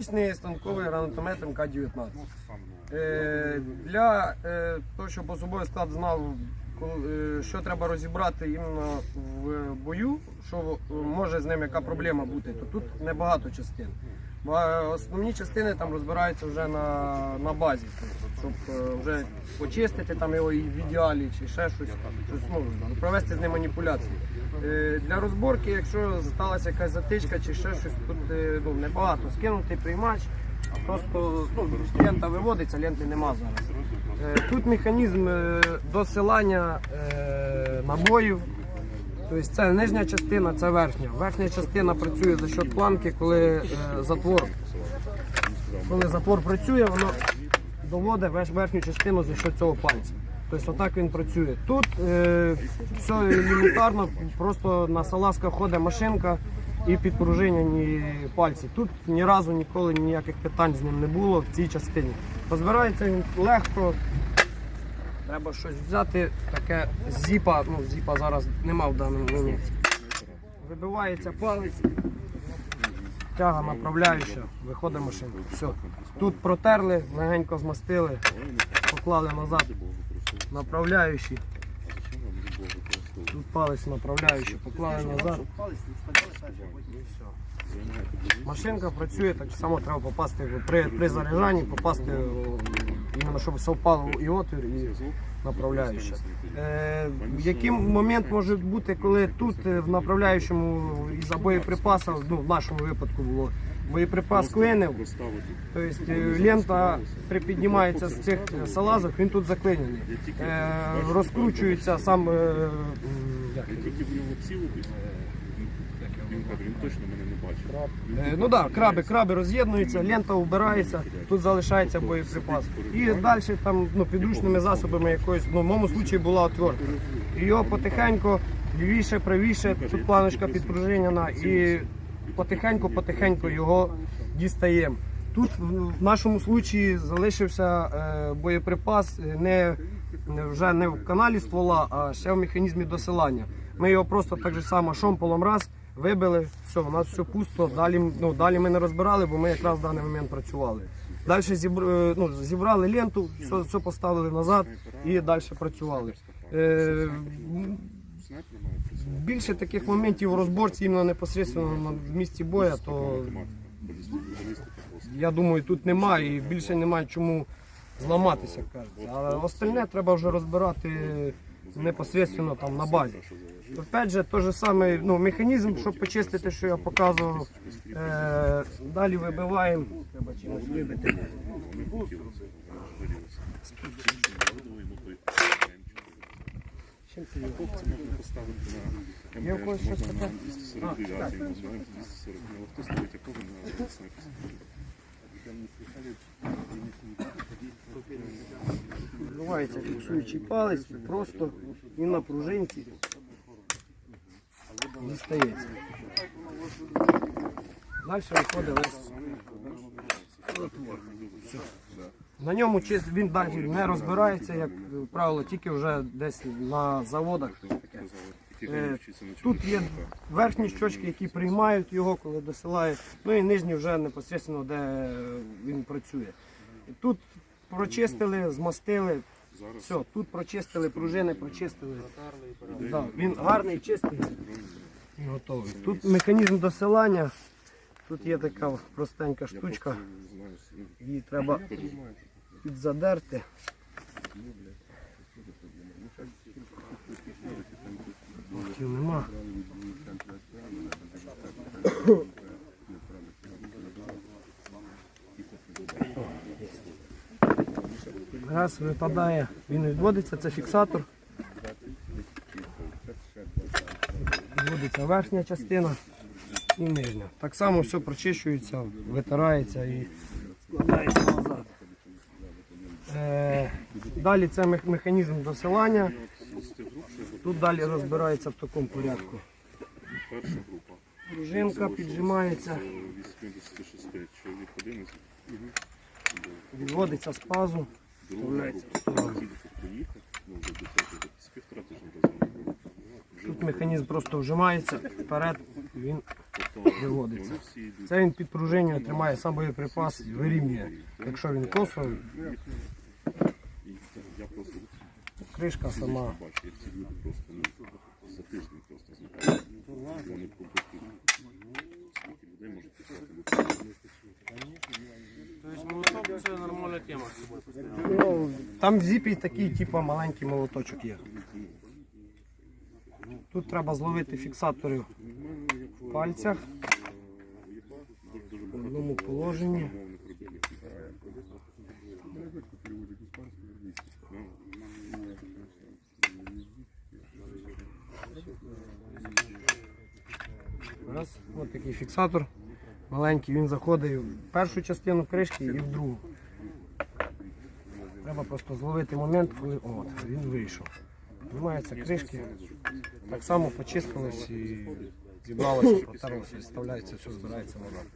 Дійсний станковий гранатомет МК-19. Е, Для е, того, щоб особовий склад знав, коли- е, що треба розібрати іменно в бою, що може з ним яка проблема бути, то тут небагато частин. Основні частини там розбираються вже на, на базі, тобто, щоб е, вже почистити там його в ідеалі чи ще щось, щось ну, провести з ним маніпуляції. Е, Для розборки, якщо сталася якась затичка чи ще щось, тут е, ну, небагато. Скинутий приймач, а просто ну, лента виводиться, ленти нема зараз. Тут механізм досилання набоїв. Тобто це нижня частина, це верхня. Верхня частина працює за счет планки, коли е, затвор. Коли затвор працює, воно доводить верхню частину за счет цього пальця. Тобто отак він працює. Тут е, все елементарно, просто на салазках ходить машинка і підпружинені пальці. Тут ні разу ніколи ніяких питань з ним не було в цій частині. Розбирається він легко. Треба щось взяти, таке зіпа, ну зіпа зараз нема в даному моменті. Вибивається палець, тяга направляюча, виходить машинка. Все. Тут протерли, легенько змастили, поклали назад направляючий. Тут палець направляючий, поклали назад. Машинка працює, так само треба попасти при, при заряджанні, попасти іменно, щоб совпало і отвір, і направляюча. Е, який момент може бути, коли тут е, в направляючому із-за боєприпасів, ну в нашому випадку було, боєприпас клинив, тобто е, лента припіднімається з цих салазок, він тут заклинений. Розкручується сам. е, як Я тільки в нього цілитись. Він каже, він точно мене не бачив. Е, Ну так, да, краби, краби роз'єднуються, лента убирається, тут залишається боєприпас. І далі там ну, підручними засобами якоюсь, ну в моєму випадку була отвертка. І його потихеньку, лівіше, правіше, тут планочка підпружинена, і потихеньку-потихеньку його дістаємо. Тут в нашому випадку залишився е, боєприпас е, не, не вже не в каналі ствола, а ще в механізмі досилання. Ми його просто так же само шомполом раз вибили, все, у нас все пусто. Далі, ну, далі ми не розбирали, бо ми якраз в даний момент працювали. Далі зібр, ну, зібрали ленту, все, все поставили назад і далі працювали. Е, більше таких моментів у розборці іменно непосередньо в місці боя, то я думаю, тут немає і більше немає чому зламатися, кажеться. А остальне треба вже розбирати непосередньо там на базі. Опять же, той же самий ну, механізм, щоб почистити, що я показував. Е, далі вибиваємо. Хлопці можна поставити на МТС, можна на 249, 240. Ну, хто ставить, а кожен на снайперську. Відбувається фіксуючий палець, просто і на пружинці дістається. Далі виходить весь. На ньому він далі не розбирається, як правило, тільки вже десь на заводах. Е, Тут є верхні щочки, які приймають його, коли досилають, ну і нижні вже непосередньо, де він працює. Тут прочистили, змастили, все, тут прочистили, пружини прочистили. Да, він гарний, чистий і готовий. Тут механізм досилання, тут є така простенька штучка, її треба підзадерти. Мотів нема. Раз випадає, він відводиться, це фіксатор. Відводиться верхня частина і нижня. Так само все прочищується, витирається і складається назад. Е, далі це механізм досилання. Тут далі розбирається в такому порядку. Перша група. Пружинка піджимається, 86 чоловік 11. відводиться з пазу. Тут механізм просто вжимається вперед, він виводиться. Це він підпружинює, тримає сам боєприпас, вирівнює. Якщо він косо, І я просто кришка сама. бачу, як ці люди просто ну, за тиждень просто знаходять. Вони побити. Скільки людей можуть писати? Тобто молоток це нормальна тема. Ну, там в зіпі такий, типу, маленький молоточок є. Тут треба зловити фіксатори в пальцях в одному положенні. Раз, ось такий фіксатор маленький, він заходить в першу частину кришки і в другу. Треба просто зловити момент, коли от, він вийшов. Знімаються кришки, так само почистилось і зібралося, протерлося, і вставляється, все збирається назад.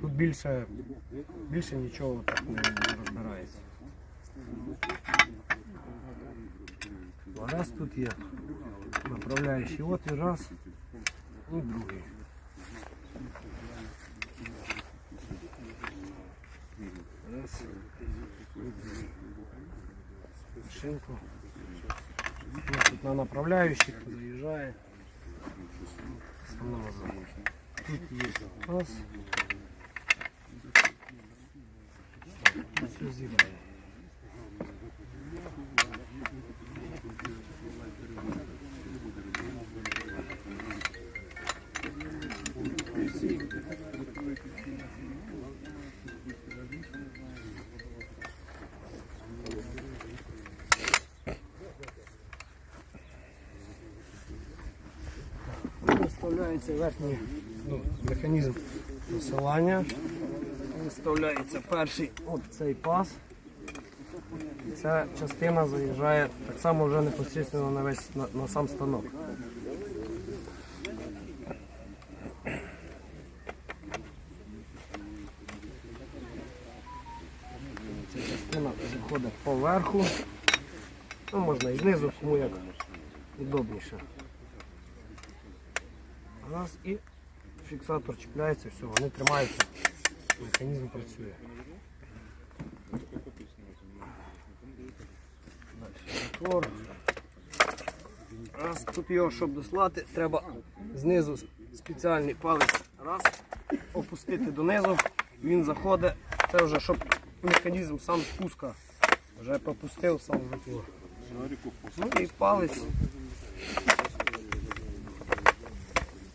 Тут більше, більше нічого так не, розбирається. Раз тут є направляючий отвір, раз і другий. Раз. Шинку. Ось Тут на направляющих заїжджає. Снова заходить. Тут є раз. Все зіграє. Вставляється верхній ну, механізм посилання. Вставляється перший от цей пас. І ця частина заїжджає так само вже непосередньо на весь на, на сам станок. Ця частина заходить поверху. Ну, можна і знизу, кому як удобніше. Раз і фіксатор чіпляється, все, вони тримаються, механізм працює. Раз, тут його, щоб дослати, треба знизу спеціальний палець. Раз, опустити донизу, він заходить, це вже щоб механізм сам спуска вже попустив сам затвор. Ну і палець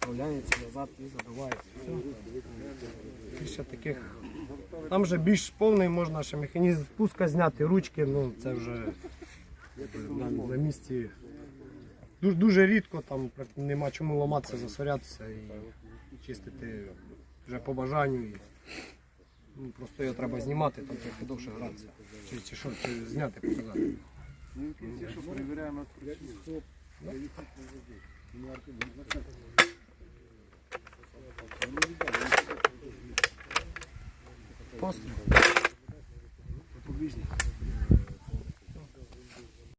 вставляється назад і задувається. Все. Більше таких. Там вже більш повний можна ще механізм спуска зняти, ручки, ну це вже на, на місці. Дуже, дуже рідко, там нема чому ламатися, засорятися і чистити вже по бажанню. І, ну, просто його треба знімати, там трохи довше гратися. Чи, чи що, чи зняти, показати. Якщо перевіряємо Постріл. Побіжник.